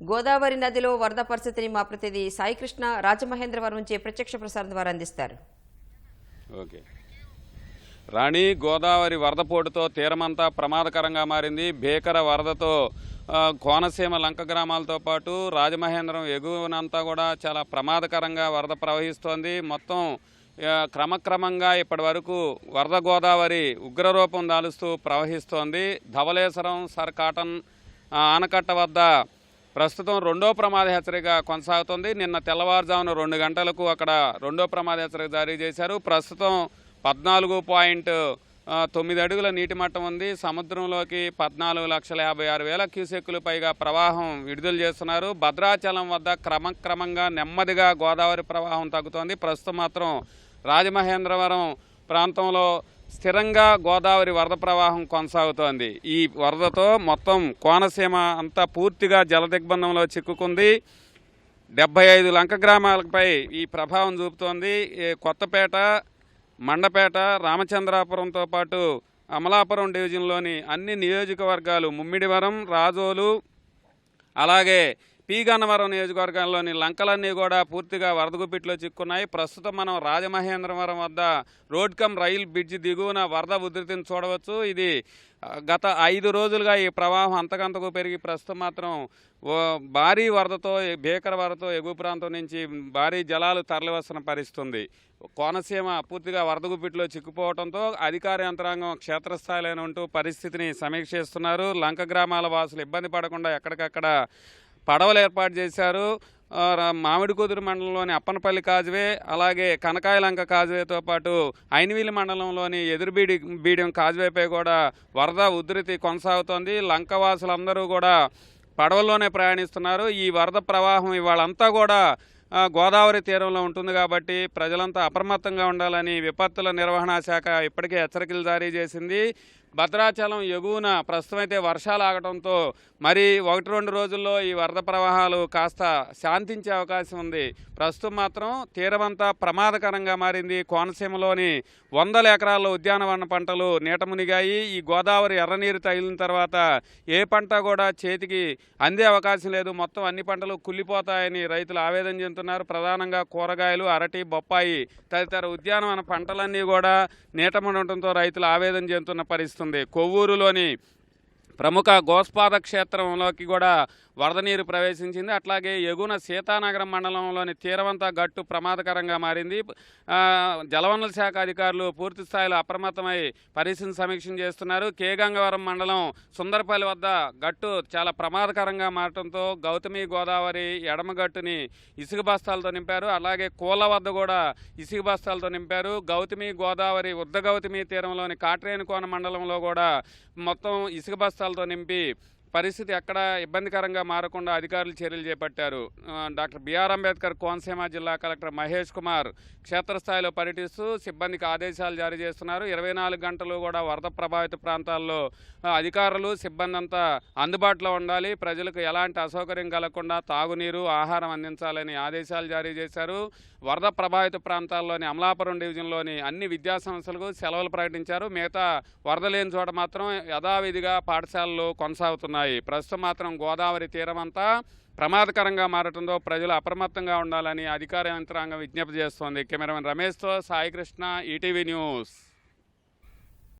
గోదావరి నదిలో వరద పరిస్థితిని మా ప్రతినిధి సాయికృష్ణ రాజమహేంద్రవరం నుంచి ప్రత్యక్ష ప్రసారం ద్వారా అందిస్తారు. ఓకే. రాణి గోదావరి వరదపోటుతో తీరమంతా ప్రమాదకరంగా మారింది. భీకర వరదతో కోనసీమ లంక గ్రామాలతో పాటు రాజమహేంద్రం ఎగువనంతా కూడా చాలా ప్రమాదకరంగా వరద ప్రవహిస్తోంది. మొత్తం క్రమక్రమంగా ఇప్పటి వరకు వరద గోదావరి ఉగ్రరూపం దాలుస్తూ ప్రవహిస్తోంది. ధవళేశ్వరం సర్ కాటన్ ఆనకట్ట వద్ద ప్రస్తుతం రెండో ప్రమాద హెచ్చరిక కొనసాగుతుంది. నిన్న తెల్లవారుజామున రెండు గంటలకు అక్కడ రెండో ప్రమాద హెచ్చరిక జారీ చేశారు. ప్రస్తుతం పద్నాలుగు పాయింట్ తొమ్మిది అడుగుల నీటి మట్టం ఉంది. సముద్రంలోకి పద్నాలుగు లక్షల యాభై ఆరు వేల క్యూసెక్కులు పైగా ప్రవాహం విడుదల చేస్తున్నారు. భద్రాచలం వద్ద క్రమక్రమంగా నెమ్మదిగా గోదావరి ప్రవాహం తగ్గుతోంది. ప్రస్తుతం మాత్రం రాజమహేంద్రవరం ప్రాంతంలో స్థిరంగా గోదావరి వరద ప్రవాహం కొనసాగుతోంది. ఈ వరదతో మొత్తం కోనసీమ అంతా పూర్తిగా జలదిగ్బంధంలో చిక్కుకుంది. డెబ్బై ఐదు లంక గ్రామాలపై ఈ ప్రభావం చూపుతోంది. కొత్తపేట మండపేట రామచంద్రాపురంతో పాటు అమలాపురం డివిజన్లోని అన్ని నియోజకవర్గాలు ముమ్మిడివరం రాజోలు అలాగే పి గన్నవరం నియోజకవర్గంలోని లంకలన్నీ కూడా పూర్తిగా వరదగుప్పిట్లో చిక్కున్నాయి. ప్రస్తుతం మనం రాజమహేంద్రవరం వద్ద రోడ్ కమ్ రైల్ బ్రిడ్జ్ దిగువన వరద ఉధృతిని చూడవచ్చు. ఇది గత ఐదు రోజులుగా ఈ ప్రవాహం అంతకంతకు పెరిగి ప్రస్తుతం మాత్రం ఓ భారీ వరదతో భీకర వరదతో ఎగువ ప్రాంతం నుంచి భారీ జలాలు తరలివస్తున్న పరిస్థితుంది. కోనసీమ పూర్తిగా వరదగుప్పిట్లో చిక్కుపోవడంతో అధికార యంత్రాంగం క్షేత్రస్థాయిలోనే ఉంటూ పరిస్థితిని సమీక్షిస్తున్నారు. లంక గ్రామాల వాసులు ఇబ్బంది పడకుండా ఎక్కడికక్కడ పడవలు ఏర్పాటు చేశారు. మామిడి కుదురు మండలంలోని అప్పనపల్లి కాజువే అలాగే కనకాయలంక కాజువేతో పాటు ఐనవీలి మండలంలోని ఎదురుబీడి బీడియం కాజువేపై కూడా వరద ఉధృతి కొనసాగుతోంది. లంక వాసులందరూ కూడా పడవల్లోనే ప్రయాణిస్తున్నారు. ఈ వరద ప్రవాహం ఇవాళంతా కూడా గోదావరి తీరంలో ఉంటుంది కాబట్టి ప్రజలంతా అప్రమత్తంగా ఉండాలని విపత్తుల నిర్వహణ శాఖ ఇప్పటికే హెచ్చరికలు జారీ చేసింది. భద్రాచలం ఎగువన ప్రస్తుతం అయితే వర్షాలు ఆగడంతో మరి ఒకటి రెండు రోజుల్లో ఈ వరద ప్రవాహాలు కాస్త శాంతించే అవకాశం ఉంది. ప్రస్తుతం మాత్రం తీరమంతా ప్రమాదకరంగా మారింది. కోనసీమలోని వందల ఎకరాల్లో ఉద్యానవన పంటలు నీటమునిగాయి ఈ గోదావరి ఎర్రనీరు తగిలిన తర్వాత ఏ పంట కూడా చేతికి అందే అవకాశం లేదు. మొత్తం అన్ని పంటలు కుళ్ళిపోతాయని రైతులు ఆవేదన చెందుతున్నారు. ప్రధానంగా కూరగాయలు అరటి బొప్పాయి తదితర ఉద్యానవన పంటలన్నీ కూడా నీటమునడంతో రైతులు ఆవేదన చెందుతున్న పరిస్థితి ఉంది కొవ్వూరులోని ప్రముఖ గోస్పాద క్షేత్రంలోకి కూడా వరద నీరు ప్రవేశించింది. అట్లాగే ఎగున సీతానగరం మండలంలోని తీరవంత గట్టు ప్రమాదకరంగా మారింది. జలవనరుల శాఖ అధికారులు పూర్తి స్థాయిలో అప్రమత్తమై పరిస్థితిని సమీక్ష చేస్తున్నారు. కే. గంగవరం మండలం సుందరపల్లి వద్ద గట్టు చాలా ప్రమాదకరంగా మారటంతో గౌతమి గోదావరి ఎడమ గట్టుని ఇసుక బస్తాలతో నింపారు. అలాగే కోళ్ళ వద్ద కూడా ఇసుక బస్తాలతో నింపారు. గౌతమి గోదావరి ఉద్ద గౌతమి తీరంలోని కాట్రేనుకోన మండలంలో కూడా మొత్తం ఇసుక బస్తాలతో నింపి పరిస్థితి ఎక్కడ ఇబ్బందికరంగా మారకుండా అధికారులు చర్యలు చేపట్టారు. డాక్టర్ బిఆర్ అంబేద్కర్ కోనసీమ జిల్లా కలెక్టర్ మహేష్ కుమార్ క్షేత్రస్థాయిలో పర్యటిస్తూ సిబ్బందికి ఆదేశాలు జారీ చేస్తున్నారు. ఇరవై నాలుగు గంటలు కూడా వరద ప్రభావిత ప్రాంతాల్లో అధికారులు సిబ్బంది అంతా అందుబాటులో ఉండాలి. ప్రజలకు ఎలాంటి అసౌకర్యం కలగకుండా తాగునీరు ఆహారం అందించాలని ఆదేశాలు జారీ చేశారు. వరద ప్రభావిత ప్రాంతాల్లోని అమలాపురం డివిజన్లోని అన్ని విద్యాసంస్థలకు సెలవులు ప్రకటించారు. మిగతా వరద లేని చోట మాత్రం యథావిధిగా పాఠశాలలు కొనసాగుతున్నాయి. ప్రస్తుతం మాత్రం గోదావరి తీరమంతా ప్రమాదకరంగా మారటంతో ప్రజలు అప్రమత్తంగా ఉండాలని అధికార యంత్రాంగం విజ్ఞప్తి చేస్తోంది. కెమెరామెన్ రమేష్తో సాయికృష్ణ ఈటీవీ న్యూస్.